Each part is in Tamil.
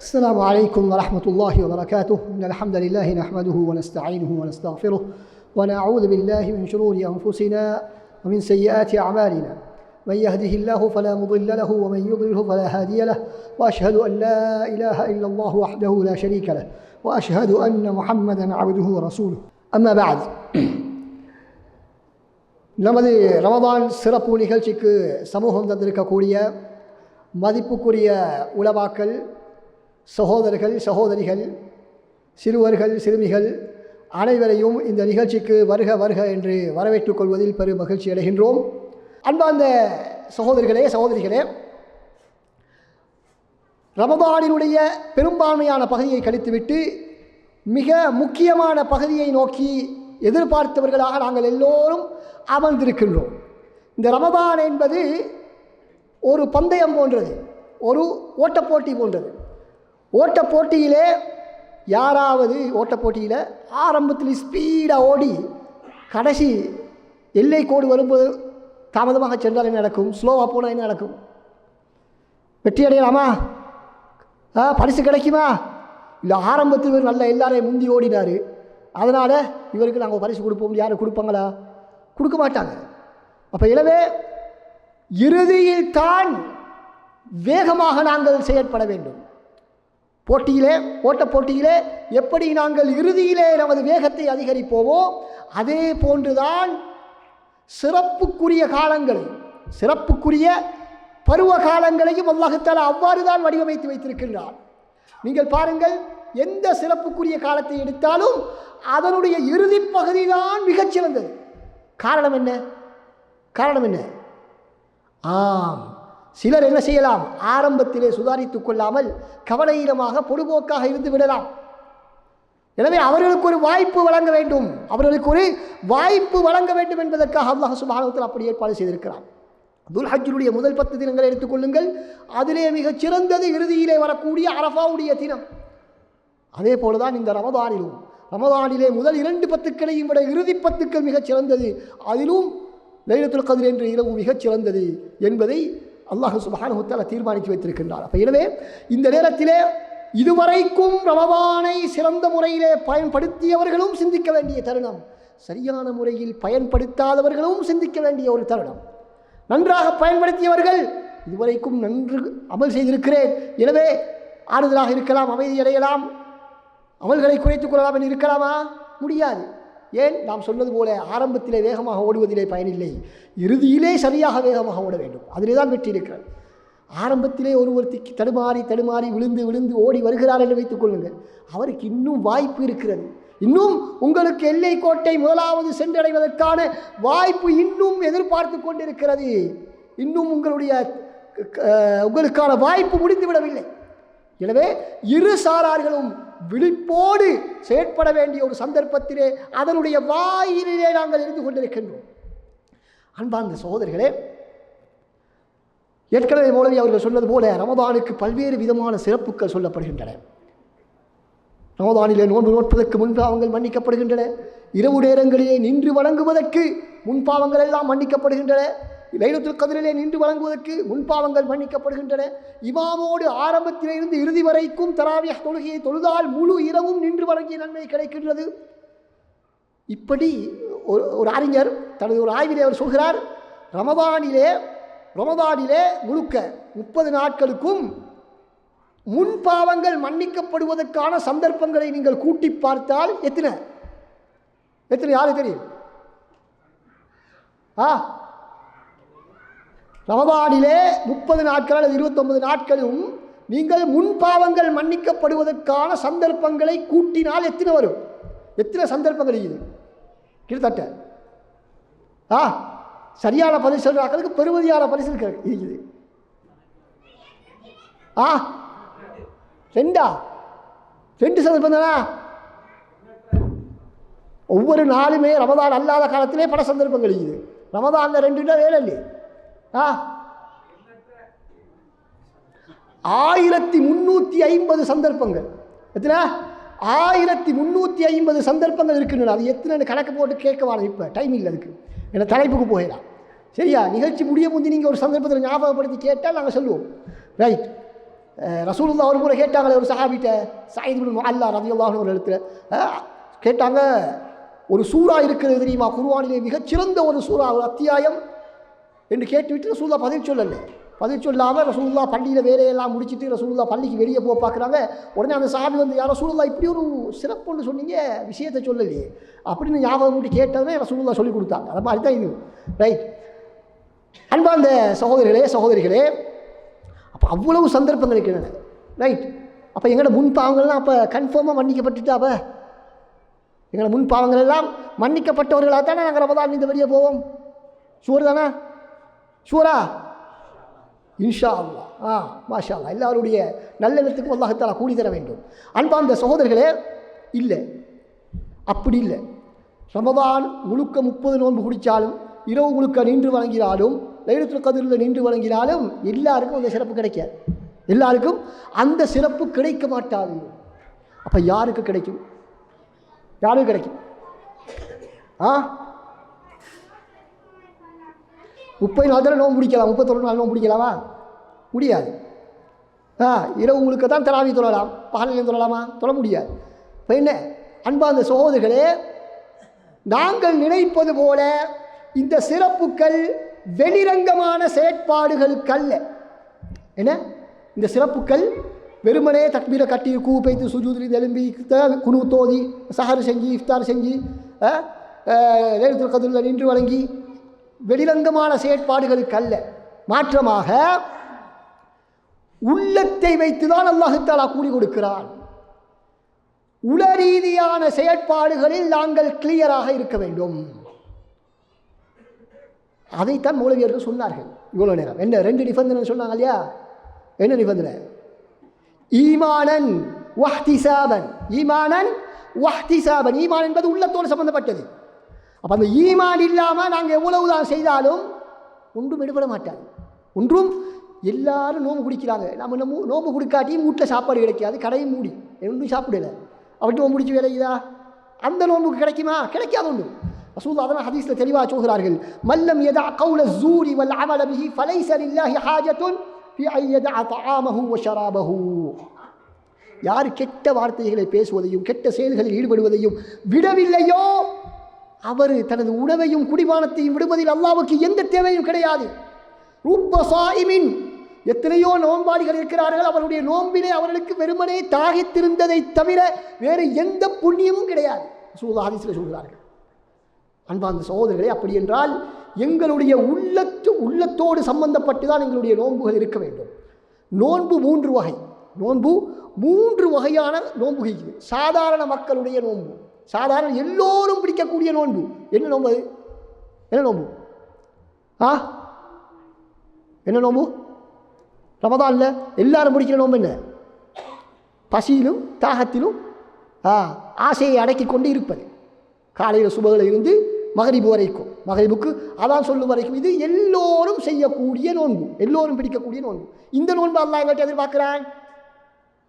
السلام عليكم ورحمة الله وبركاته. إن الحمد لله نحمده ونستعينه ونستغفره ونعوذ بالله من شرور أنفسنا ومن سيئات أعمالنا. من يهده الله فلا مضل له ومن يضلله فلا هادي له. وأشهد أن لا إله إلا الله وحده لا شريك له. وأشهد أن محمدا عبده ورسوله. أما بعد நமது ரமதான் சிறப்பு நிகழ்ச்சிக்கு சமூகம் தந்திருக்கக்கூடிய மதிப்புக்குரிய باكل சகோதரர்கள் சகோதரிகள் சிறுவர்கள் சிறுமிகள் அனைவரையும் இந்த நிகழ்ச்சிக்கு வருக வருக என்று வரவேற்றுக் கொள்வதில் பெரும் மகிழ்ச்சி அடைகின்றோம். அன்பார்ந்த சகோதரிகளே சகோதரிகளே ரமதானினுடைய பெரும்பான்மையான பகுதியை கழித்துவிட்டு மிக முக்கியமான பகுதியை நோக்கி எதிர்பார்த்தவர்களாக நாங்கள் எல்லோரும் அமர்ந்திருக்கின்றோம். இந்த ரமதான் என்பது ஒரு பந்தயம் போன்றது ஒரு ஓட்டப்போட்டி போன்றது. ஓட்டப்போட்டியிலே யாராவது ஓட்டப்போட்டியில் ஆரம்பத்தில் ஸ்பீடாக ஓடி கடைசி எல்லை கோடு வரும்போது தாமதமாக சென்றால் என்ன நடக்கும்? ஸ்லோவாக போனால் என்ன நடக்கும்? வெற்றி அடையலாமா? ஆ பரிசு கிடைக்குமா? இல்லை ஆரம்பத்தில் இவர் நல்ல எல்லாரையும் முந்தி ஓடினார். அதனால் இவருக்கு நாங்கள் பரிசு கொடுப்போம் யாரும் கொடுப்பாங்களா? கொடுக்க மாட்டாங்க. அப்போ எனவே இறுதியில் தான் வேகமாக நாங்கள் செயற்பட வேண்டும். போட்டியிலே ஓட்டப் போட்டியிலே எப்படி நாங்கள் இறுதியிலே நமது வேகத்தை அதிகரிப்போமோ அதே போன்றுதான் சிறப்புக்குரிய காலங்களை சிறப்புக்குரிய பருவ காலங்களையும் அல்லாஹத்தால் அவ்வாறு தான் வடிவமைத்து வைத்திருக்கின்றார் நீங்கள் பாருங்கள் எந்த சிறப்புக்குரிய காலத்தை எடுத்தாலும் அதனுடைய இறுதி பகுதி தான் மிகச்சிறந்தது. காரணம் என்ன? காரணம் என்ன? ஆம். சிலர் என்ன செய்யலாம்? ஆரம்பத்திலே சுதாரித்துக் கொள்ளாமல் கவலையினமாக பொடுபோக்காக இருந்து விடலாம். எனவே அவர்களுக்கு ஒரு வாய்ப்பு வழங்க வேண்டும். அவர்களுக்கு ஒரு வாய்ப்பு வழங்க வேண்டும் என்பதற்காக அல்லாஹ் சுபானத்தில் அப்படி ஏற்பாடு செய்திருக்கிறார் துல் ஹஜ்ஜுடைய முதல் பத்து தினங்களை எடுத்துக்கொள்ளுங்கள் அதிலே மிகச் சிறந்தது இறுதியிலே வரக்கூடிய அரஃபாவுடைய தினம். அதே போலதான் இந்த ரமதானிலும். ரமதானிலே முதல் இரண்டு பத்துக்களையும் விட இறுதி பத்துக்கள் மிகச் சிறந்தது. அதிலும் லைலத்துல் கதிர் என்ற இரவு மிகச் சிறந்தது என்பதை அல்லாஹு சுபானுத்தால தீர்மானித்து வைத்திருக்கின்றார். அப்போ எனவே இந்த நேரத்திலே இதுவரைக்கும் ரமவானை சிறந்த முறையிலே பயன்படுத்தியவர்களும் சிந்திக்க வேண்டிய தருணம். சரியான முறையில் பயன்படுத்தாதவர்களும் சிந்திக்க வேண்டிய ஒரு தருணம். நன்றாக பயன்படுத்தியவர்கள் இதுவரைக்கும் நன்று அமல் செய்திருக்கிறேன். எனவே ஆறுதலாக இருக்கலாம் அமைதி அடையலாம். அமல்களை குறைத்துக் கொள்ளலாம் என்று இருக்கலாமா? முடியாது. ஏன் நாம் சொன்னது போல ஆரம்பத்திலே வேகமாக ஓடுவதிலே பயனில்லை? இறுதியிலே சரியாக வேகமாக ஓட வேண்டும். அதிலே தான் வெற்றி இருக்கிறது. ஆரம்பத்திலே ஒருவருத்திக்கு தடுமாறி தடுமாறி விழுந்து விழுந்து ஓடி வருகிறார் என்று வைத்துக் கொள்ளுங்கள். அவருக்கு இன்னும் வாய்ப்பு இருக்கிறது. இன்னும் உங்களுக்கு எல்லை கோட்டை முதலாவது சென்றடைவதற்கான வாய்ப்பு இன்னும் எதிர்பார்த்து கொண்டிருக்கிறது. இன்னும் உங்களுடைய உங்களுக்கான வாய்ப்பு முடிந்துவிடவில்லை. எனவே இரு சாரார்களும் விழிப்போடு செயற்பட வேண்டிய ஒரு சந்தர்ப்பத்திலே அதனுடைய வாயிலே நாங்கள் இருந்து கொண்டிருக்கின்றோம். அன்பார்ந்த சகோதரிகளே ஏற்கனவே மௌலவி அவர்கள் சொன்னது போல ரமதானுக்கு பல்வேறு விதமான சிறப்புகள் சொல்லப்படுகின்றன. ரமதானிலே நோன்பு நோட்பதற்கு முன்பாவங்கள் மன்னிக்கப்படுகின்றன. இரவு நேரங்களிலே நின்று வணங்குவதற்கு முன்பாவங்கள் எல்லாம் மன்னிக்கப்படுகின்றன. லைலத்துல் கதிரிலே நின்று வழங்குவதற்கு முன்பாவங்கள் மன்னிக்கப்படுகின்றன. இமாமோடு ஆரம்பத்திலிருந்து இறுதி வரைக்கும் தராவிய தொழுகையை தொழுதால் முழு இரவும் நின்று வழங்கிய நன்மை கிடைக்கின்றது. இப்படி ஒரு ஒரு அறிஞர் தனது ஒரு ஆய்விலே அவர் சொல்கிறார் ரமதானிலே ரமதானிலே முழுக்க முப்பது நாட்களுக்கும் முன்பாவங்கள் மன்னிக்கப்படுவதற்கான சந்தர்ப்பங்களை நீங்கள் கூட்டி பார்த்தால் எத்தனை? எத்தனை? யாரு தெரியும்? ஆ ரமபானிலே முப்பது நாட்கள் அல்லது இருபத்தொன்பது நாட்களும் நீங்கள் முன்பாவங்கள் மன்னிக்கப்படுவதற்கான சந்தர்ப்பங்களை கூட்டினால் எத்தனை வரும்? எத்தனை சந்தர்ப்பங்கள் இது? கிட்டத்தட்ட. ஆ சரியான பதில் சொல்கிறாக்களுக்கு பெருமதியான பரிசு இருக்குது. ஆ ரெண்டா? ரெண்டு சந்தர்ப்பம் தானா? ஒவ்வொரு நாளுமே ரமதான் அல்லாத காலத்திலே பல சந்தர்ப்பங்கள் இருக்குது. ரமதானில் ரெண்டுன்னா வேலை இல்லையே. ஆயிரத்தி முந்நூற்றி ஐம்பது சந்தர்ப்பங்கள். எத்தனை? ஆயிரத்தி முந்நூற்றி ஐம்பது சந்தர்ப்பங்கள் இருக்குன்னு அது எத்தனை கணக்கு போட்டு கேட்க வாரம் இப்போ. டைம் இல்லை அதுக்கு. ஏன்னா தலைப்புக்கு போயிடலாம். சரியா? நிகழ்ச்சி முடிய முந்தி நீங்கள் ஒரு சந்தர்ப்பத்தில் ஞாபகப்படுத்தி கேட்டால் நாங்கள் சொல்லுவோம். ரைட் அஹ், தான் ஒரு முறை கேட்டாங்களே ஒரு சஹாபிட்ட சாயிது அல்லா ரதியுல்லாஹ்னு ஒரு இடத்துல கேட்டாங்க ஒரு சூறா இருக்கிறது தெரியுமா? குருவானிலே மிகச்சிறந்த ஒரு சூறா ஒரு அத்தியாயம். என்று கேட்டுவிட்டு ரசூல்லா பதில் சொல்லலை. பதில் சொல்லாமல் ரசூல்லா பள்ளியில் வேலையெல்லாம் முடிச்சிட்டு ரசூல்லா பள்ளிக்கு வெளியே போக பார்க்குறாங்க. உடனே அந்த சாமி வந்து யார் ரசூல்லா இப்படி ஒரு சிறப்புன்னு சொன்னீங்க விஷயத்தை சொல்லலையே. அப்படின்னு ஞாபகம் கூட்டி கேட்டதுமே ரசூல்லா சொல்லி கொடுத்தாங்க. அது மாதிரி தான் இது. ரைட் அன்பார்ந்த சகோதரிகளே சகோதரிகளே அப்போ அவ்வளவு சந்தர்ப்பங்கள் இருக்கின்றன ரைட் அப்போ எங்களோட முன் பாவங்கள்லாம் அப்போ கன்ஃபார்மாக மன்னிக்கப்பட்டுட்டா அப்போ எங்களோட முன் பாவங்கள் எல்லாம் மன்னிக்கப்பட்டவர்களாக தானே நாங்கள் ரமதான் இந்த வெளியே போவோம்? ஷூர் தானே ஷூரா இன்ஷா அல்லா ஆ மாஷா அல்லா எல்லாருடைய நல்லெண்ணத்துக்கும் அல்லாஹத்தாலா கூடி தர வேண்டும். அன்பார்ந்த சகோதரர்களே இல்லை. அப்படி இல்லை. ரமதான் முழுக்க முப்பது நோன்பு குடித்தாலும் இரவு முழுக்க நின்று வழங்கினாலும் லைலத்துல் கதிரில் நின்று வழங்கினாலும் எல்லாருக்கும் அந்த சிறப்பு கிடைக்காது. எல்லாருக்கும் அந்த சிறப்பு கிடைக்க மாட்டாது. அப்போ யாருக்கு கிடைக்கும்? யாருக்கு கிடைக்கும்? ஆ? முப்பது நாள் தானே நோம்பு பிடிக்கலாம் முப்பத்தொரு நாள் நோம்பு பிடிக்கலாமா முடியாது. ஆ இரவு உங்களுக்கு தான் தராவி தொழலாம். பகலையும் தொழலாமா? தொழ முடியாது. இப்போ என்ன? அன்பார்ந்த சோதர்களே நாங்கள் நினைப்பது போல இந்த சிறப்புகள் வெளிரங்கமான செயற்பாடுகளுக்கல்ல. என்ன? இந்த சிறப்புகள் வெறுமனே தக்பீரை கட்டி கூ பைத்து சுஜூதிரி தெலும்பி த- குனு தோதி சஹர் செஞ்சு இஃப்தார் செஞ்சு நேரத்தில் கதிரில் நின்று வழங்கி வெளிரங்கமான செயற்பாடுகளுக்கு அல்ல மாற்றமாக உள்ளத்தை வைத்துதான் அல்லாஹு தாலா கூலி கொடுக்கிறான். உள ரீதியான செயற்பாடுகளில் நாங்கள் கிளியராக இருக்க வேண்டும். அதைத்தான் மூலவியர்கள் சொன்னார்கள். இவ்வளோ நேரம். என்ன ரெண்டு நிபந்தனை சொன்னாங்க இல்லையா? என்ன நிபந்தனை? ஈமானன் வஹ்திசாபன். ஈமானன் வஹ்திசாபன். ஈமான் என்பது உள்ளத்தோடு சம்பந்தப்பட்டது. அப்போ அந்த ஈமான் இல்லாமல் நாங்கள் எவ்வளவு தான் செய்தாலும் ஒன்றும் எடுபட மாட்டார் ஒன்றும் எல்லாரும் நோம்பு குடிக்கிறாங்க. நம்ம நம்ம நோம்பு குடிக்காட்டியும் வீட்டில் சாப்பாடு கிடைக்காது கடையும் மூடி. ஒன்றும் சாப்பிடல. அவர்கிட்ட நோம்பு முடிச்சு வேலைக்குதா அந்த நோம்புக்கு கிடைக்குமா? கிடைக்காது ஒன்று ரசூல் அதனால் ஹதீஸில் தெளிவாக சொல்கிறார்கள். மல்லம் எதா கௌல ஜூரி வல் அமல பிஹி ஃபலைஸ இல்லாஹி ஹாஜத்துன் ஃபி அன் யதா வ ஷராபஹு. யார் கெட்ட வார்த்தைகளை பேசுவதையும் கெட்ட செயல்களில் ஈடுபடுவதையும் விடவில்லையோ அவர் தனது உணவையும் குடிபானத்தையும் விடுவதில் அல்லாவுக்கு எந்த தேவையும் கிடையாது. ரூப்ப எத்தனையோ நோன்பாளிகள் இருக்கிறார்கள். அவருடைய நோன்பிலே அவர்களுக்கு வெறுமனே தாகித்திருந்ததை தவிர வேறு எந்த புண்ணியமும் கிடையாது. சூதா சொல்கிறார்கள். அன்பார்ந்த சகோதரர்களே அப்படி என்றால் எங்களுடைய உள்ளத்து உள்ளத்தோடு சம்பந்தப்பட்டு தான் எங்களுடைய நோன்புகள் இருக்க வேண்டும். நோன்பு மூன்று வகை. நோன்பு மூன்று வகையான நோன்பு சாதாரண மக்களுடைய நோன்பு. சாதாரண எல்லோரும் பிடிக்கக்கூடிய நோன்பு. என்ன நோன்பு அது? என்ன நோன்பு? ஆ? என்ன நோன்பு? இல்லை எல்லாரும் பிடிக்கிற நோன்பு என்ன? பசியிலும் தாகத்திலும் ஆ ஆசையை அடக்கி கொண்டு இருப்பது. காலையில் சுபகில் இருந்து மகரிபு வரைக்கும். மகரிபுக்கு அதான் சொல்லும் வரைக்கும் இது எல்லோரும் செய்யக்கூடிய நோன்பு. எல்லோரும் பிடிக்கக்கூடிய நோன்பு. இந்த நோன்பு அல்லா எங்கள்கிட்ட எதிர்பார்க்குறான்.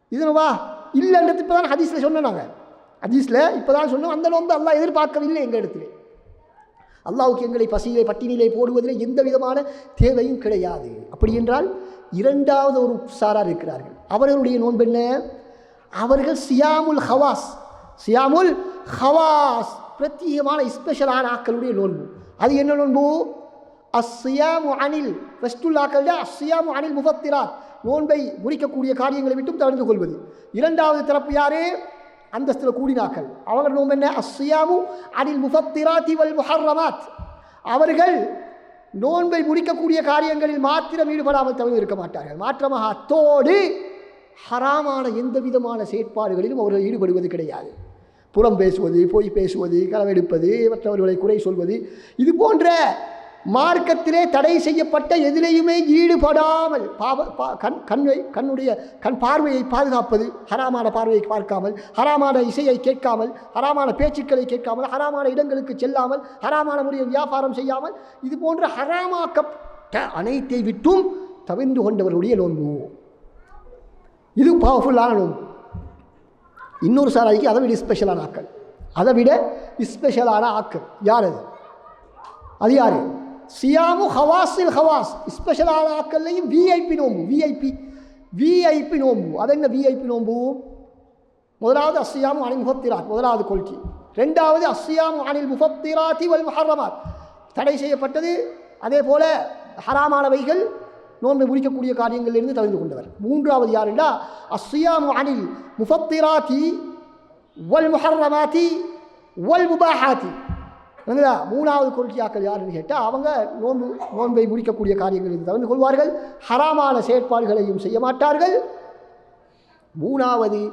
இது வா இல்லைன்றது இப்போ தான் ஹதீஸில் சொன்னோம் நாங்கள் ஹதீஸில் இப்போ தான் சொன்னோம் அந்த நோன்பு அல்லா எதிர்பார்க்கவில்லை எங்கள் இடத்துல. அல்லாவுக்கு எங்களை பசியிலே பட்டினியிலே போடுவதில் எந்த விதமான தேவையும் கிடையாது. அப்படி என்றால் இரண்டாவது ஒரு சாரார் இருக்கிறார்கள். அவர்களுடைய நோன்பு என்ன? அவர்கள் சியாமுல் ஹவாஸ் சியாமுல் ஹவாஸ் பிரத்யேகமான ஸ்பெஷலான ஆக்களுடைய நோன்பு. அது என்ன நோன்பு? அஸ்யாமு அனில் ஃபஸ்ட்டுல் ஆக்கள் அஸ்ஸியாமு அனில் முஃபத்திராத். நோன்பை முறிக்கக்கூடிய காரியங்களை விட்டும் தவிர்த்து கொள்வது. இரண்டாவது தரப்பு யாரு? அந்தஸ்தில் கூடினாக்கள் அவர்கள் நோன்பு என்ன? அஸ்யாமு அனில் முஃபத்திராத்தி வல் முஹர்ரமாத். அவர்கள் நோன்பை முடிக்கக்கூடிய காரியங்களில் மாத்திரம் ஈடுபடாமல் தவிர இருக்க மாட்டார்கள். மாற்றமாக அத்தோடு ஹராமான எந்த விதமான செயற்பாடுகளிலும் அவர்கள் ஈடுபடுவது கிடையாது. புறம் பேசுவது பொய் பேசுவது களவெடுப்பது மற்றவர்களை குறை சொல்வது இது போன்ற மார்க்கத்திலே தடை செய்யப்பட்ட எதிலையுமே ஈடுபடாமல் பாவ பா கண் கண்ணை கண்ணுடைய கண் பார்வையை பாதுகாப்பது ஹராமான பார்வையை பார்க்காமல் ஹராமான இசையை கேட்காமல் ஹராமான பேச்சுக்களை கேட்காமல் ஹராமான இடங்களுக்கு செல்லாமல் ஹராமான முறையில் வியாபாரம் செய்யாமல் இது போன்ற ஹராமாக்கப்பட்ட அனைத்தை விட்டும் தவிர்ந்து கொண்டவருடைய நோன்பு. இது பவர்ஃபுல்லான நோன்பு. இன்னொரு சாராதிக்கு அதை விட ஸ்பெஷலான ஆக்கள் அதை விட ஸ்பெஷலான ஆக்கள் யார் அது? அது யார்? சியாமு ஹவாஸில் ஹவாஸ் ஸ்பெஷலான ஆக்கள்லையும் விஐபி நோம்பு விஐபி விஐபி நோம்பு அது என்ன விஐபி நோம்பு முதலாவது அஸ்யாமு அனில் முஃபத்திராத் முதலாவது கொள்கை ரெண்டாவது அஸ்யாமு அனில் முஃபத்திராத்தி வல் முஹர்ரமாத் தடை செய்யப்பட்டது அதே போல ஹராமானவைகள் நோன்பை முடிக்கக்கூடிய காரியங்களிலிருந்து தவிர்த்து கொண்டவர் மூன்றாவது யாருண்டா அஸ்யாமு அஸ்ஸியாமு அனில் முஃபத்திராத்தி வல் முஹர்ரமாத்தி வல் முபாஹாத்தி என்னங்களா மூணாவது கொள்கையாக்கள் யாருன்னு கேட்டால் அவங்க நோன்பு நோன்பை முடிக்கக்கூடிய காரியங்களில் தவிர்த்து கொள்வார்கள். ஹராமான செயற்பாடுகளையும் செய்ய மாட்டார்கள். மூணாவது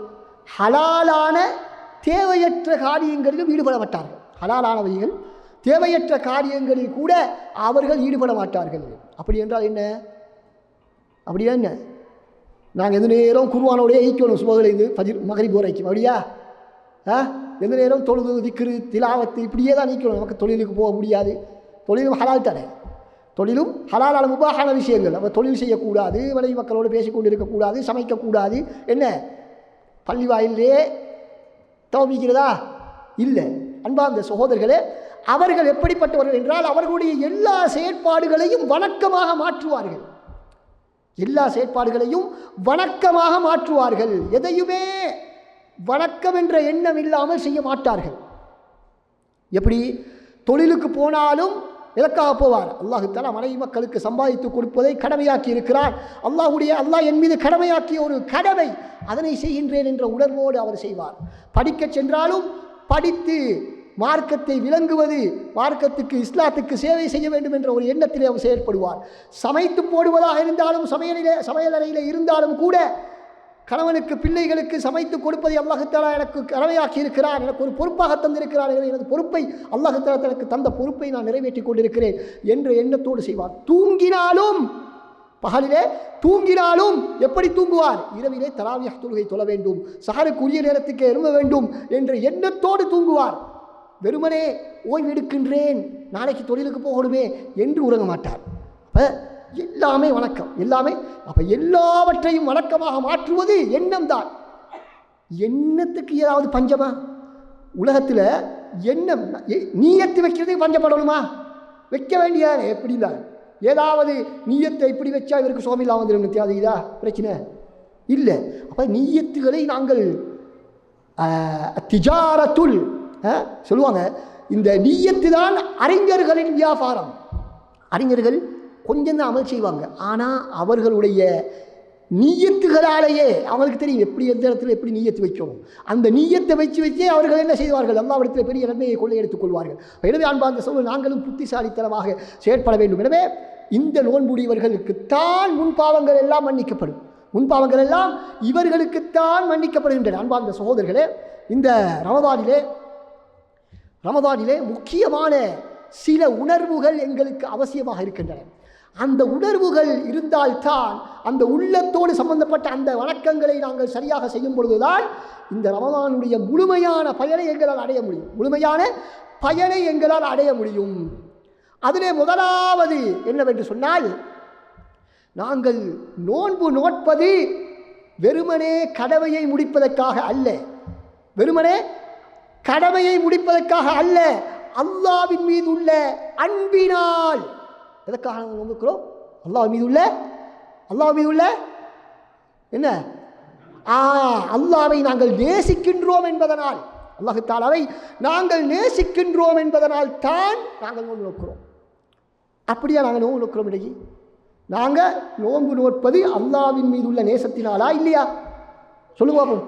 ஹலாலான தேவையற்ற காரியங்களிலும் ஈடுபட மாட்டார்கள். ஹலாலானவைகள் தேவையற்ற காரியங்களில் கூட அவர்கள் ஈடுபட மாட்டார்கள். அப்படி என்றால் என்ன? அப்படியா என்ன? நாங்கள் எந்த நேரம் குருவானோடைய ஈக்கணும் சுபகலைந்து ஃபஜிர் மகரி வரைக்கும். அப்படியா? ஆ? எந்த நேரம் தொழுது திக்ரு திலாவத்து இப்படியே தான் நீக்கணும். நமக்கு தொழிலுக்கு போக முடியாது. தொழிலும் ஹலால் தானே? தொழிலும் ஹலாலான முபாகான விஷயங்கள். நம்ம தொழில் செய்யக்கூடாது மனைவி மக்களோடு பேசிக்கொண்டு இருக்கக்கூடாது சமைக்கக்கூடாது. என்ன? பள்ளி வாயிலே தவமிக்கிறதா இல்லை. அன்பார்ந்த சகோதரர்களே அவர்கள் எப்படிப்பட்டவர்கள் என்றால் அவர்களுடைய எல்லா செயற்பாடுகளையும் வணக்கமாக மாற்றுவார்கள். எல்லா செயற்பாடுகளையும் வணக்கமாக மாற்றுவார்கள். எதையுமே வணக்கம் என்ற எண்ணம் இல்லாமல் செய்ய மாட்டார்கள். எப்படி? தொழிலுக்கு போனாலும் இலக்காக போவார். அல்லாஹு மனைவி மக்களுக்கு சம்பாதித்து கொடுப்பதை கடமையாக்கி இருக்கிறார். அல்லாஹுடைய அல்லாஹ் என் மீது கடமையாக்கிய ஒரு கடமை அதனை செய்கின்றேன் என்ற உணர்வோடு அவர் செய்வார். படிக்கச் சென்றாலும் படித்து மார்க்கத்தை விளங்குவது மார்க்கத்துக்கு இஸ்லாத்துக்கு சேவை செய்ய வேண்டும் என்ற ஒரு எண்ணத்திலே அவர் செயற்படுவார். சமைத்து போடுவதாக இருந்தாலும் சமையலிலே சமையலறையில் இருந்தாலும் கூட கணவனுக்கு பிள்ளைகளுக்கு சமைத்து கொடுப்பதை அல்லாஹத்தாலா எனக்கு கடமையாக்கி இருக்கிறார் எனக்கு ஒரு பொறுப்பாக தந்திருக்கிறார் எனது பொறுப்பை அல்லாஹத்தாலா எனக்கு தந்த பொறுப்பை நான் நிறைவேற்றி கொண்டிருக்கிறேன் என்ற எண்ணத்தோடு செய்வார். தூங்கினாலும் பகலிலே தூங்கினாலும் எப்படி தூங்குவார்? இரவிலே தராவிய தொழுகை தொழ வேண்டும். சஹருக்கு உரிய நேரத்துக்கு எழும்ப வேண்டும் என்ற எண்ணத்தோடு தூங்குவார். வெறுமனே ஓய்வெடுக்கின்றேன் நாளைக்கு தொழிலுக்கு போகணுமே என்று உறங்க மாட்டார். அப்போ எல்லாமே வணக்கம் எல்லாமே. அப்போ எல்லாவற்றையும் வணக்கமாக மாற்றுவது எண்ணம் தான் எண்ணத்துக்கு ஏதாவது பஞ்சமா? உலகத்தில் எண்ணம் எ- நீயத்து வைக்கிறதே பஞ்சப்படணுமா? வைக்க வேண்டிய இல்லை ஏதாவது நீயத்தை இப்படி வச்சா இவருக்கு சுவாமிலாம் வந்துடும் இதா பிரச்சனை இல்லை. அப்போ நீயத்துகளை நாங்கள் திஜாரத்துள் சொல்லுவாங்க. இந்த நீயத்து தான் அறிஞர்களின் வியாபாரம். அறிஞர்கள் கொஞ்சம் தான் அமல் செய்வாங்க. ஆனால் அவர்களுடைய நீயத்துகளாலேயே அவங்களுக்கு தெரியும் எப்படி எந்த இடத்துல எப்படி நீயத்து வைக்கணும். அந்த நீயத்தை வச்சு வச்சே அவர்கள் என்ன செய்வார்கள்? அல்லாவிடத்தில் பெரிய நன்மையை கொள்ளையெடுத்துக் கொள்வார்கள். எனவே அன்பார்ந்த சொல்ல நாங்களும் புத்திசாலித்தனமாக செயற்பட வேண்டும். எனவே இந்த நோன்புடையவர்களுக்குத்தான் முன்பாவங்கள் எல்லாம் மன்னிக்கப்படும். முன்பாவங்கள் எல்லாம் இவர்களுக்குத்தான் மன்னிக்கப்படுகின்றன. அன்பார்ந்த சகோதரர்களே இந்த ரமதானிலே ரமதானிலே முக்கியமான சில உணர்வுகள் எங்களுக்கு அவசியமாக இருக்கின்றன. அந்த உணர்வுகள் இருந்தால்தான் அந்த உள்ளத்தோடு சம்பந்தப்பட்ட அந்த வணக்கங்களை நாங்கள் சரியாக செய்யும் பொழுதுதான் இந்த ரமதானுடைய முழுமையான பயனை எங்களால் அடைய முடியும். முழுமையான பயனை எங்களால் அடைய முடியும். அதிலே முதலாவது என்னவென்று சொன்னால் நாங்கள் நோன்பு நோட்பது வெறுமனே கடமையை முடிப்பதற்காக அல்ல. வெறுமனே கடமையை முடிப்பதற்காக அல்ல. அல்லாவின் மீது உள்ள அன்பினால் எதற்காக நாங்கள் நோம்புக்கிறோம் அல்லாஹ் மீது உள்ள அல்லாஹ் மீது உள்ள என்ன? ஆ அல்லாவை நாங்கள் நேசிக்கின்றோம் என்பதனால் அல்லாஹு தாலாவை நாங்கள் நேசிக்கின்றோம் என்பதனால் தான் நாங்கள் நோன்பு நோக்கிறோம். அப்படியா நாங்கள் நோன்பு நோக்கிறோம் இடையே நாங்கள் நோன்பு நோற்பது அல்லாவின் மீது உள்ள நேசத்தினாலா இல்லையா? சொல்லுங்க பாப்போம்.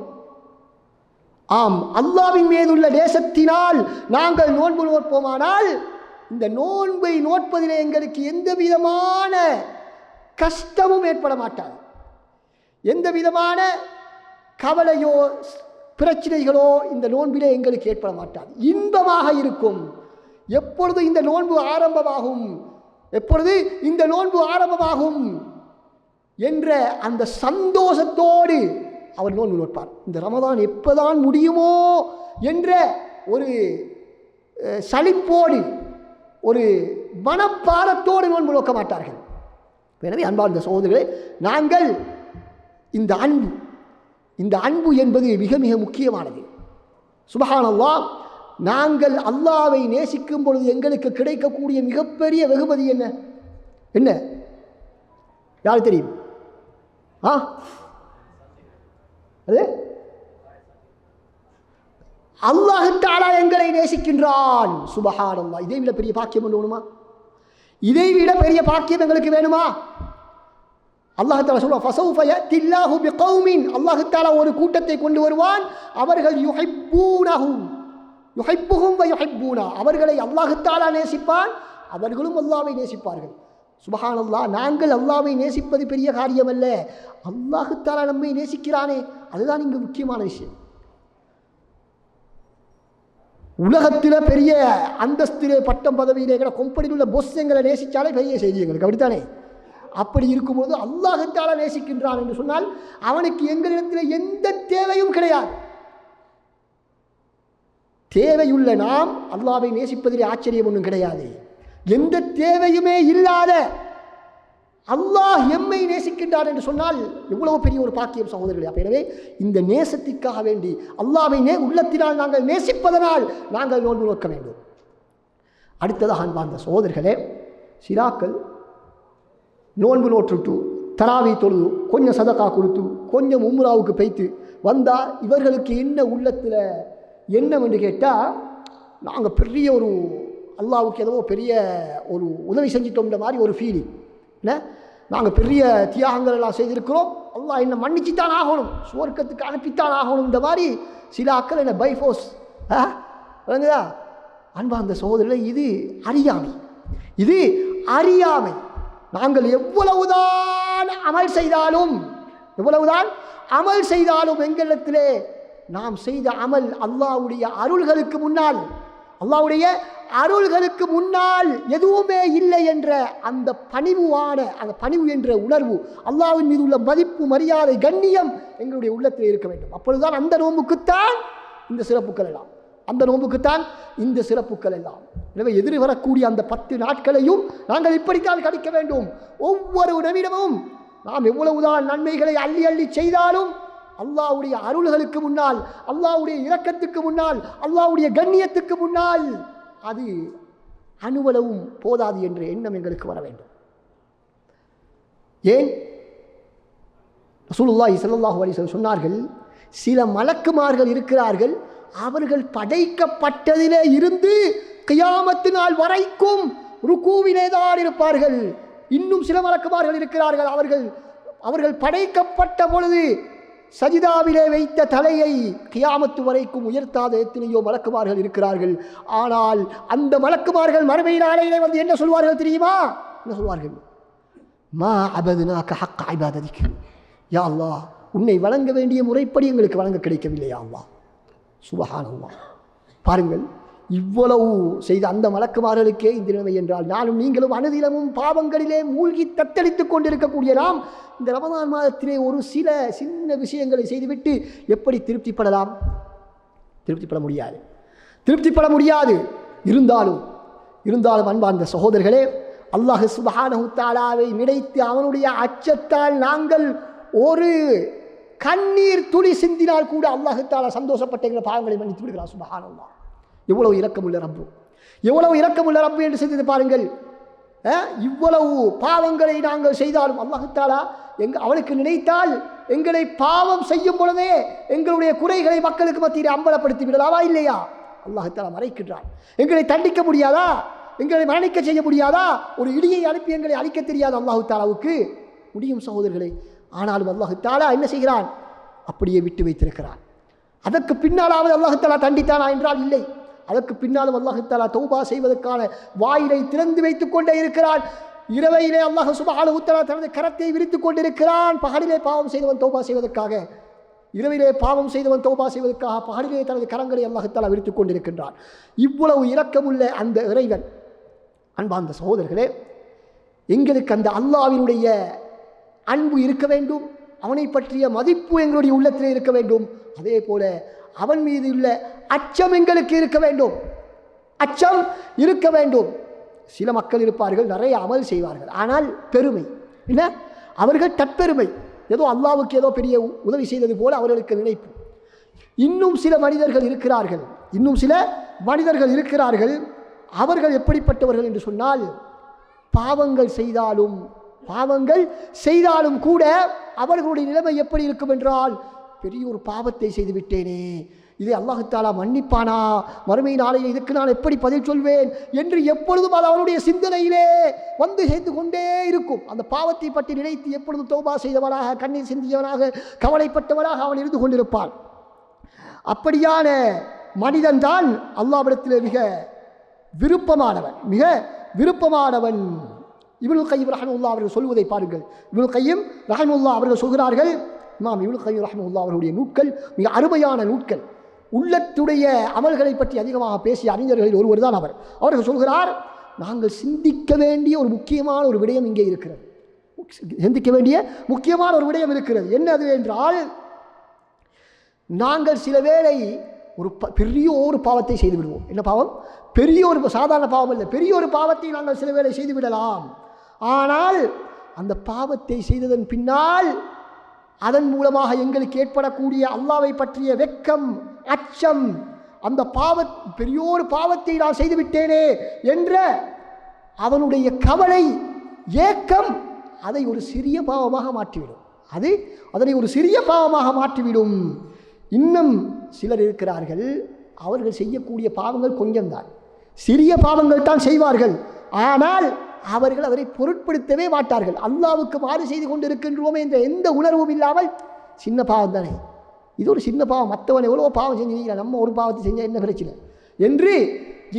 ஆம் அல்லாவின் மீதுள்ள நேசத்தினால் நாங்கள் நோன்பு நோற்போமானால் இந்த நோன்பை நோட்பதிலே எங்களுக்கு எந்த விதமான கஷ்டமும் ஏற்பட மாட்டாது. எந்த விதமான கவலையோ பிரச்சனைகளோ இந்த நோன்பிலே எங்களுக்கு ஏற்பட மாட்டாது. இன்பமாக இருக்கும். எப்பொழுது இந்த நோன்பு ஆரம்பமாகும்? எப்பொழுது இந்த நோன்பு ஆரம்பமாகும்? என்ற அந்த சந்தோஷத்தோடு அவர் நோன்பு நோட்பார். இந்த ரமதான் எப்போதான் முடியுமோ என்ற ஒரு சளிப்போடு சலிப்போடு ஒரு மனப்பாரத்தோடு நோன்பு நோக்க மாட்டார்கள். எனவே அன்பார்ந்த சகோதரர்களே நாங்கள் இந்த அன்பு இந்த அன்பு என்பது மிக மிக முக்கியமானது. சுபஹானல்லாஹ் நாங்கள் அல்லாவை நேசிக்கும் பொழுது எங்களுக்கு கிடைக்கக்கூடிய மிகப்பெரிய வெகுமதி என்ன? என்ன? யார் தெரியும்? ஆ? அது? அல்லாஹு தாலா எங்களை நேசிக்கின்றான். சுபஹானல்லாஹ். இதை விட பெரிய பாக்கியம் ஒன்று வேணுமா? இதை விட பெரிய பாக்கியம் எங்களுக்கு வேணுமா? அல்லாஹ் தாலா சொல்லுவா ஃபசௌஃப யத்தில்லாஹு பிகௌமின். அல்லாஹ் தாலா ஒரு கூட்டத்தை கொண்டு வருவான் அவர்கள் யுஹிப்பூனஹு. யுஹிப்புஹும் வ யுஹிப்பூனா அவர்களை அல்லாஹ் தாலா நேசிப்பான் அவர்களும் அல்லாவை நேசிப்பார்கள். சுபஹானல்லா நாங்கள் அல்லாவை நேசிப்பது பெரிய காரியம் அல்ல அல்லாஹ் தாலா நம்மை நேசிக்கிறானே. அதுதான் இங்கு முக்கியமான விஷயம். உலகத்தில் பெரிய அந்தஸ்திலே பட்டம் பதவியிலே கூட கொம்படியில் உள்ள பொஸ் எங்களை நேசித்தாலே பெரிய செய்தி எங்களுக்கு. அப்படித்தானே? அப்படி இருக்கும்போது அல்லாஹத்தால நேசிக்கின்றான் என்று சொன்னால் அவனுக்கு எங்களிடத்தில் எந்த தேவையும் கிடையாது. தேவையுள்ள நாம் அல்லாவை நேசிப்பதிலே ஆச்சரியம் ஒன்றும் கிடையாது. எந்த தேவையுமே இல்லாத அல்லாஹ் எம்மை நேசிக்கின்றார் என்று சொன்னால் எவ்வளவு பெரிய ஒரு பாக்கியம் சகோதரர்களே. அப்போ எனவே இந்த நேசத்திற்காக வேண்டி அல்லாவை நே உள்ளத்தினால் நாங்கள் நேசிப்பதனால் நாங்கள் நோன்பு நோக்க வேண்டும். அடுத்ததாக அன்பார்ந்த சகோதரர்களே சிராக்கள் நோன்பு நோற்றுட்டு தராவி தொழுது கொஞ்சம் சதக்கா கொடுத்து கொஞ்சம் உம்ராவுக்கு பைத்து வந்தால் இவர்களுக்கு என்ன உள்ளத்தில் எண்ணம் என்று கேட்டால் நாங்கள் பெரிய ஒரு அல்லாவுக்கு ஏதோ பெரிய ஒரு உதவி செஞ்சிட்டோம்ன்ற மாதிரி ஒரு ஃபீலிங் என்ன நாங்கள் பெரிய தியாகங்கள் எல்லாம் செய்திருக்கிறோம். அல்லாஹ் என்னை மன்னிச்சுத்தான் ஆகணும். சுவர்க்கத்துக்கு அனுப்பித்தான் ஆகணுன்ற மாதிரி சில ஆக்கள் என்ன பைஃபோஸ் ஆ? விளங்குதா? அன்பா அந்த சகோதரில் இது அறியாமை. இது அறியாமை. நாங்கள் எவ்வளவுதான் அமல் செய்தாலும் எவ்வளவுதான் அமல் செய்தாலும் எங்களிடத்திலே நாம் செய்த அமல் அல்லாவுடைய அருள்களுக்கு முன்னால் அல்லாவுடைய அருள்களுக்கு முன்னால் எதுவுமே இல்லை என்ற அந்த பணிவுவான அந்த பணிவு என்ற உணர்வு அல்லாஹ்வின் மீது உள்ள மதிப்பு மரியாதை கண்ணியம் எங்களுடைய உள்ளத்தில் இருக்க வேண்டும். அப்பொழுதுதான் அந்த நோம்புக்குத்தான் இந்த சிறப்புகள் எல்லாம். அந்த நோம்புக்குத்தான் இந்த சிறப்புகள் எல்லாம். எனவே எதிர் வரக்கூடிய அந்த பத்து நாட்களையும் நாங்கள் இப்படித்தான் கடிக்க வேண்டும். ஒவ்வொரு நிமிடமும் நாம் எவ்வளவுதான் நன்மைகளை அள்ளி அள்ளி செய்தாலும் அல்லாஹ்வுடைய அருள்களுக்கு முன்னால் அல்லாவுடைய இரக்கத்துக்கு முன்னால் அல்லாவுடைய கண்ணியத்துக்கு முன்னால் அது அணுவளவும் போதாது என்ற எண்ணம் எங்களுக்கு வர வேண்டும். ஏன்? ரசூலுல்லாஹி ஸல்லல்லாஹு அலைஹி சொன்னார்கள் சில மலக்குமார்கள் இருக்கிறார்கள் அவர்கள் படைக்கப்பட்டதிலே இருந்து கியாமத்து நாள் வரைக்கும் ருக்கூவிலே தான் இருப்பார்கள். இன்னும் சில மலக்குமார்கள் இருக்கிறார்கள் அவர்கள் அவர்கள் படைக்கப்பட்ட பொழுது சஜிதாவிலே வைத்த தலையை கியாமத்து வரைக்கும் உயர்த்தாத எத்தனையோ மலக்குமார்கள் இருக்கிறார்கள். ஆனால் அந்த மலக்குமார்கள் மறுமை நாளையிலே வந்து என்ன சொல்வார்கள் தெரியுமா? என்ன சொல்வார்கள்? மா அபதுனாக்க ஹக்க ஐபாததிக்கு யா அல்லா உன்னை வழங்க வேண்டிய முறைப்படி எங்களுக்கு வழங்க கிடைக்கவில்லையா அல்லா சுபகானம் பாருங்கள் இவ்வளவு செய்த அந்த மலக்குமார்களுக்கே இந்த நிலைமை என்றால் நானும் நீங்களும் அனுதினமும் பாவங்களிலே மூழ்கி தத்தளித்துக் கொண்டிருக்கக்கூடிய நாம் இந்த ரமதான் மாதத்திலே ஒரு சில சின்ன விஷயங்களை செய்துவிட்டு எப்படி திருப்திப்படலாம்? திருப்திப்பட முடியாது. திருப்திப்பட முடியாது. இருந்தாலும் இருந்தாலும் அன்பார்ந்த சகோதரர்களே அல்லாஹு சுபஹானஹு தஆலாவை நினைத்து அவனுடைய அச்சத்தால் நாங்கள் ஒரு கண்ணீர் துளி சிந்தினால் கூட அல்லாஹு தாலா சந்தோஷப்பட்ட பாவங்களை மன்னித்து விடுகிறார் சுபஹானல்லாஹ். எவ்வளவு இரக்கமுள்ள ரப்பு? எவ்வளவு இரக்கமுள்ள ரப்பு என்று சிந்தித்து பாருங்கள். இவ்வளவு பாவங்களை நாங்கள் செய்தாலும் அல்லாஹத்தாலா எங் அவளுக்கு அவனுக்கு நினைத்தால் எங்களை பாவம் செய்யும் பொழுதே எங்களுடைய குறைகளை மக்களுக்கு மத்தியில் அம்பலப்படுத்தி விடலாமா இல்லையா? அல்லாஹத்தாலா மறைக்கின்றான். எங்களை தண்டிக்க முடியாதா? எங்களை மரணிக்க செய்ய முடியாதா? ஒரு இடியை அனுப்பி எங்களை அழிக்க தெரியாத அல்லாஹு தாலாவுக்கு முடியும் சகோதரர்களே ஆனாலும் அல்லாஹு தாலா என்ன செய்கிறான்? அப்படியே விட்டு வைத்திருக்கிறான். அதற்கு பின்னாலாவது அல்லாஹு தாலா தண்டித்தானா என்றால் இல்லை. அதற்கு பின்னாலும் அல்லாஹாலா தௌபா செய்வதற்கான வாயிலை திறந்து வைத்து கொண்டே இருக்கிறான். இரவையிலே அல்லாஹ் சுபஹான உத்தரா தனது கரத்தை விரித்துக் கொண்டிருக்கிறான். பகலிலே பாவம் செய்தவன் தௌபா செய்வதற்காக. இரவிலே பாவம் செய்தவன் தௌபா செய்வதற்காக பகலிலே தனது கரங்களை அல்லாஹத்தாலா விரித்துக் கொண்டிருக்கின்றான். இவ்வளவு இரக்கமுள்ள அந்த இறைவன் அன்பார்ந்த சகோதரர்களே எங்களுக்கு அந்த அல்லாவினுடைய அன்பு இருக்க வேண்டும். அவனை பற்றிய மதிப்பு எங்களுடைய உள்ளத்திலே இருக்க வேண்டும். அதே போல அவன் மீது உள்ள அச்சம் எங்களுக்கு இருக்க வேண்டும். அச்சம் இருக்க வேண்டும். சில மக்கள் இருப்பார்கள் நிறைய அமல் செய்வார்கள். ஆனால் பெருமை. என்ன? அவர்கள் தற்பெருமை. ஏதோ அல்லாவுக்கு ஏதோ பெரிய உதவி செய்தது போல அவர்களுக்கு நினைப்பு. இன்னும் சில மனிதர்கள் இருக்கிறார்கள். இன்னும் சில மனிதர்கள் இருக்கிறார்கள். அவர்கள் எப்படிப்பட்டவர்கள் என்று சொன்னால் பாவங்கள் செய்தாலும் பாவங்கள் செய்தாலும் கூட அவர்களுடைய நிலைமை எப்படி இருக்கும் என்றால் பெரிய ஒரு பாவத்தை செய்துவிட்டேனே இதை அல்லாஹத்தாலா மன்னிப்பானா? மறுமை நாளையில் இதுக்கு நான் எப்படி பதில் சொல்வேன்? என்று எப்பொழுதும் அது அவனுடைய சிந்தனையிலே வந்து செய்து கொண்டே இருக்கும். அந்த பாவத்தை பற்றி நினைத்து எப்பொழுதும் தௌபா செய்தவனாக கண்ணீர் சிந்தியவனாக கவலைப்பட்டவனாக அவன் இருந்து கொண்டிருப்பான். அப்படியான மனிதன்தான் அல்லாவிடத்தில் மிக விருப்பமானவன். மிக விருப்பமானவன். இவனு கையும் ரஹமுல்லா அவர்கள் சொல்வதை பாருங்கள். இவனு கையும் ரஹமுல்லா அவர்கள் சொல்கிறார்கள் இமாம் இவனு கையும் ரஹமுல்லா அவர்களுடைய நூட்கள் மிக அருமையான நூட்கள். உள்ளத்துடைய அமல்களை பற்றி அதிகமாக பேசிய அறிஞர்களில் ஒருவர் தான் அவர். அவர்கள் சொல்கிறார் நாங்கள் சிந்திக்க வேண்டிய ஒரு முக்கியமான ஒரு விடயம் இங்கே இருக்கிறது. சிந்திக்க வேண்டிய முக்கியமான ஒரு விடயம் இருக்கிறது. என்ன அது என்றால் நாங்கள் சில வேளை ஒரு ப பெரிய ஒரு பாவத்தை செய்து விடுவோம். என்ன பாவம்? பெரிய ஒரு சாதாரண பாவம் இல்லை பெரிய ஒரு பாவத்தை நாங்கள் சில வேளை செய்து விடலாம். ஆனால் அந்த பாவத்தை செய்ததன் பின்னால் அதன் மூலமாக எங்களுக்கு ஏற்படக்கூடிய அல்லாவை பற்றிய வெக்கம் அச்சம். அந்த பாவ பெரியோரு பாவத்தை நான் செய்துவிட்டேனே என்ற அவனுடைய கவலை ஏக்கம் அதை ஒரு சிறிய பாவமாக மாற்றிவிடும். அது அதனை ஒரு சிறிய பாவமாக மாற்றிவிடும். இன்னும் சிலர் இருக்கிறார்கள். அவர்கள் செய்யக்கூடிய பாவங்கள் கொஞ்சம்தான். சிறிய பாவங்கள் தான் செய்வார்கள். ஆனால் அவர்கள் அதனை பொருட்படுத்தவே மாட்டார்கள். அல்லாவுக்கு மாறு செய்து கொண்டிருக்கின்றோமே என்ற எந்த உணர்வும் இல்லாமல் சின்ன பாவம் தானே இது ஒரு சின்ன பாவம். மற்றவன் எவ்வளோ பாவம் செஞ்சிருக்கீங்க நம்ம ஒரு பாவத்தை செஞ்சால் என்ன பிரச்சனை? என்று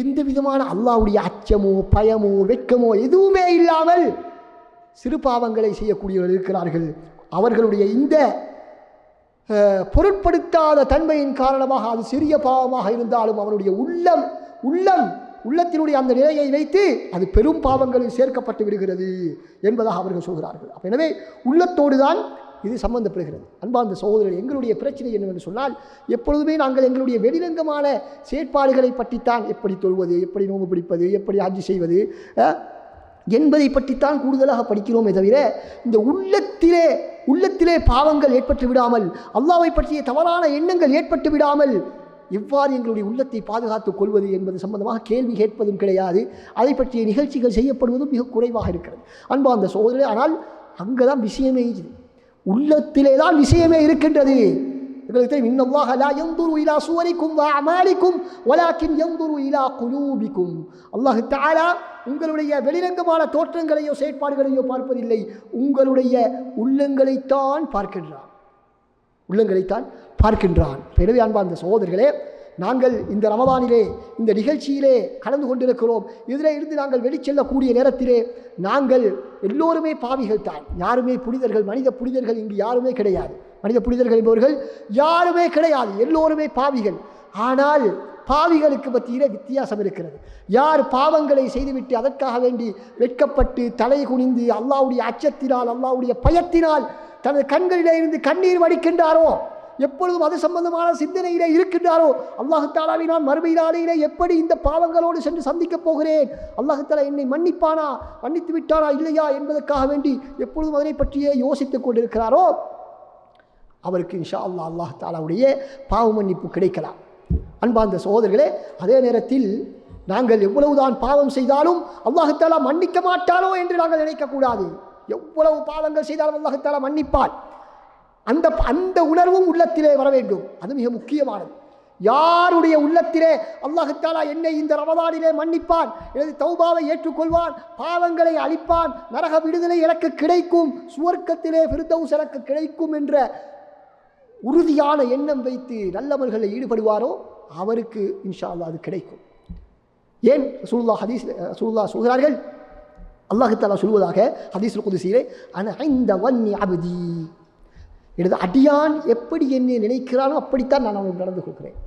எந்த விதமான அல்லாவுடைய அச்சமோ பயமோ வெட்கமோ எதுவுமே இல்லாமல் சிறு பாவங்களை செய்யக்கூடியவர்கள் இருக்கிறார்கள். அவர்களுடைய இந்த பொருட்படுத்தாத தன்மையின் காரணமாக அது சிறிய பாவமாக இருந்தாலும் அவனுடைய உள்ளம் உள்ளம் உள்ளத்தினுடைய அந்த நிலையை வைத்து அது பெரும் பாவங்களில் சேர்க்கப்பட்டு விடுகிறது என்பதாக அவர்கள் சொல்கிறார்கள். எனவே உள்ளத்தோடு தான் இது சம்பந்தப்படுகிறது. அன்பார்ந்த சகோதரர்கள் எங்களுடைய பிரச்சனை என்னவென்று சொன்னால் எப்பொழுதுமே நாங்கள் எங்களுடைய வெளிரங்கமான செயற்பாடுகளை பற்றித்தான் எப்படி தொழுவது எப்படி நோம்பு பிடிப்பது எப்படி ஆட்சி செய்வது என்பதை பற்றித்தான் கூடுதலாக படிக்கிறோமே தவிர இந்த உள்ளத்திலே உள்ளத்திலே பாவங்கள் ஏற்பட்டு விடாமல் அல்லாவை பற்றிய தவறான எண்ணங்கள் ஏற்பட்டு விடாமல் எவ்வாறு எங்களுடைய உள்ளத்தை பாதுகாத்துக் கொள்வது என்பது சம்பந்தமாக கேள்வி கேட்பதும் கிடையாது. அதை பற்றிய நிகழ்ச்சிகள் செய்யப்படுவதும் மிக குறைவாக இருக்கிறது. அன்பானந்த சோதனை ஆனால் அங்கே தான் விஷயமே இருக்குது. உள்ளத்திலே தான் விஷயமே இருக்கின்றது. எங்களுக்கு தெரியும் இன்னல்லாஹ லா யன்துரு இலா சுவரிக்கும் வா அமாலிக்கும் வலாக்கின் யன்துரு இலா குலூபிக்கும். அல்லாஹ் தஆலா உங்களுடைய வெளிரங்கமான தோற்றங்களையோ செயற்பாடுகளையோ பார்ப்பதில்லை. உங்களுடைய உள்ளங்களைத்தான் பார்க்கின்றான். உள்ளங்களைத்தான் பார்க்கின்றான். எனவே அன்பார்ந்த சகோதரர்களே நாங்கள் இந்த ரமதானிலே இந்த நிகழ்ச்சியிலே கலந்து கொண்டிருக்கிறோம். இதில் இருந்து நாங்கள் வெளிச்செல்லக்கூடிய நேரத்திலே நாங்கள் எல்லோருமே பாவிகள் தான். யாருமே புனிதர்கள் மனித புனிதர்கள் இங்கு யாருமே கிடையாது. மனித புனிதர்கள் என்பவர்கள் யாருமே கிடையாது. எல்லோருமே பாவிகள். ஆனால் பாவிகளுக்கு மத்தியிலே வித்தியாசம் இருக்கிறது. யார் பாவங்களை செய்துவிட்டு அதற்காக வேண்டி வெட்கப்பட்டு தலை குனிந்து அல்லாவுடைய அச்சத்தினால் அல்லாவுடைய பயத்தினால் தனது கண்களிலே இருந்து கண்ணீர் வடிக்கின்றாரோ எப்பொழுதும் அது சம்பந்தமான சிந்தனையிலே இருக்கின்றாரோ? அல்லாஹு தாலாவை நான் மறுமை நாளையிலே எப்படி இந்த பாவங்களோடு சென்று சந்திக்கப் போகிறேன்? அல்லாஹு தாலா என்னை மன்னிப்பானா? மன்னித்து விட்டானா? இல்லையா? என்பதற்காக வேண்டி எப்பொழுதும் அதனை பற்றியே யோசித்துக் கொண்டிருக்கிறாரோ? அவருக்கு இன்ஷா அல்லா அல்லாஹ் தாலாவுடைய பாவ மன்னிப்பு கிடைக்கலாம். அன்பார்ந்த சகோதரர்களே அதே நேரத்தில் நாங்கள் எவ்வளவுதான் பாவம் செய்தாலும் அல்லாஹத்தாலா மன்னிக்க மாட்டானோ என்று நாங்கள் நினைக்கக்கூடாது. எவ்வளவு பாவங்கள் செய்தாலும் அல்லாஹு மன்னிப்பாள் மன்னிப்பான். அந்த அந்த உணர்வும் உள்ளத்திலே வர வேண்டும். அது மிக முக்கியமானது. யாருடைய உள்ளத்திலே அல்லாஹு தாலா என்னை இந்த ரமதானிலே மன்னிப்பான் எனது தௌபாவை ஏற்றுக்கொள்வான் பாவங்களை அழிப்பான் நரக விடுதலை எனக்கு கிடைக்கும் சுவர்க்கத்திலே ஃபிர்தௌஸ் எனக்கு கிடைக்கும் என்ற உறுதியான எண்ணம் வைத்து நல்லவர்களில் ஈடுபடுவாரோ அவருக்கு இன்ஷா அல்லா அது கிடைக்கும். ஏன்? ரசூலுல்லா ஹதீஸ் ரசூலுல்லா சொல்கிறார்கள் அல்லாஹு தாலா சொல்வதாக ஹதீஸ் குதிசீரே அன ஐந்த வன்னி அபதி. எனது அடியான் எப்படி என்னை நினைக்கிறானோ அப்படித்தான் நான் அவனுக்கு நடந்து கொடுக்குறேன்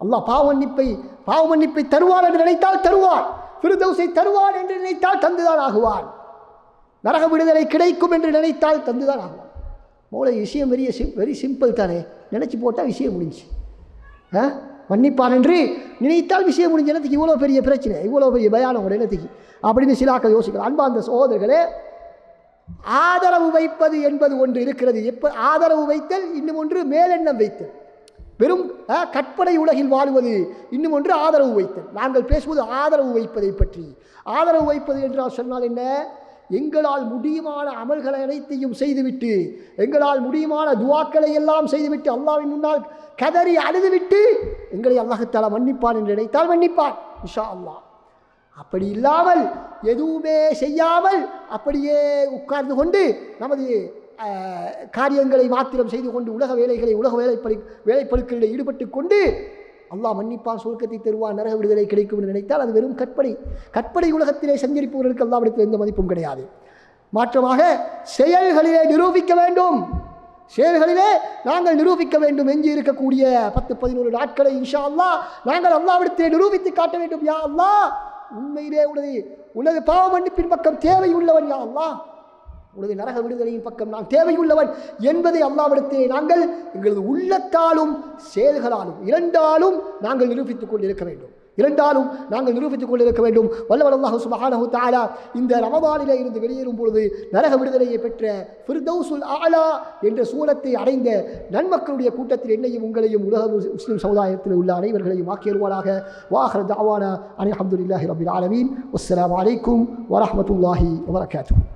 அல்லாஹ் பாவமன்னிப்பை பாவமன்னிப்பை தருவான் என்று நினைத்தால் தருவான். ஃபிர்தௌஸை தருவான் என்று நினைத்தால் தந்துதான் ஆகுவான். நரக விடுதலை கிடைக்கும் என்று நினைத்தால் தந்துதான் ஆகுவான். மூளை விஷயம் வெறிய சிம் வெரி சிம்பிள் தானே. நினச்சி போட்டால் விஷயம் முடிஞ்சு. ஆ? மன்னிப்பான் என்று நினைத்தால் விஷயம் முடிஞ்ச. இடத்துக்கு இவ்வளோ பெரிய பிரச்சனை? இவ்வளோ பெரிய பயானம் ஒரு இடத்துக்கு அப்படின்னு சிலாக்கள் யோசிக்கலாம் அன்பார்ந்த சகோதரர்களே ஆதரவு வைப்பது என்பது ஒன்று இருக்கிறது. எப்போ ஆதரவு வைத்தல் இன்னும் ஒன்று மேலெண்ணம் வைத்தல். வெறும் ஆ, கற்பனை உலகில் வாழ்வது இன்னும் ஒன்று ஆதரவு வைத்தல். நாங்கள் பேசுவது ஆதரவு வைப்பதை பற்றி. ஆதரவு வைப்பது என்றால் சொன்னால் என்ன? எங்களால் முடியுமான அமல்களை அனைத்தையும் செய்துவிட்டு எங்களால் முடியுமான துவாக்களை எல்லாம் செய்துவிட்டு அல்லாவின் முன்னால் கதறி அழுதுவிட்டு எங்களை அல்லாஹத்தாலா மன்னிப்பான் என்று நினைத்தால் மன்னிப்பான் இன்ஷா அல்லாஹ். அப்படி இல்லாமல் எதுவுமே செய்யாமல் அப்படியே உட்கார்ந்து கொண்டு நமது காரியங்களை மாத்திரம் செய்து கொண்டு உலக வேலைகளை உலக வேலைப்பழு வேலைப்பழுக்களில் ஈடுபட்டு கொண்டு அல்லாஹ் மன்னிப்பான் சுருக்கத்தை தருவான் நரக விடுதலை கிடைக்கும் என்று நினைத்தால் அது வெறும் கற்பனை. கற்பனை உலகத்திலே சஞ்சரிப்பவர்களுக்கு அல்லாவிடத்தில் எந்த மதிப்பும் கிடையாது. மாற்றமாக செயல்களிலே நிரூபிக்க வேண்டும். செயல்களிலே நாங்கள் நிரூபிக்க வேண்டும். எஞ்சி இருக்கக்கூடிய பத்து பதினோரு நாட்களை இன்ஷா அல்லா நாங்கள் அல்லாவிடத்திலே நிரூபித்து காட்ட வேண்டும். யா அல்லா உண்மையிலே உனது உனது பாவ மன்னிப்பின் பக்கம் தேவை உள்ளவன் யா அல்லா உனது நரக விடுதலையின் பக்கம் நான் தேவையுள்ளவன் என்பதை அல்லாவிடத்தே நாங்கள் எங்களது உள்ளத்தாலும் செயல்களாலும் இரண்டாலும் நாங்கள் நிரூபித்துக் கொண்டிருக்க வேண்டும். இரண்டாலும் நாங்கள் நிரூபித்துக் கொண்டிருக்க வேண்டும். வல்லவர் அல்லாஹு சுபஹானஹு தஆலா இந்த ரமதானிலே இருந்து வெளியேறும் பொழுது நரக விடுதலையை பெற்ற ஃபிர்தௌசுல் ஆலா என்ற சூரத்தை அடைந்த நன்மக்களுடைய கூட்டத்தில் என்னையும் உங்களையும் உலக முஸ்லிம் சமுதாயத்தில் உள்ள அனைவர்களையும் ஆக்கியருவாராக வாஹர் தாவானா அனி அஹமதுல்லாஹி ரபில் ஆலமீன். அஸ்லாம் வலைக்கும் வரமத்துல்லாஹி வரகாத்து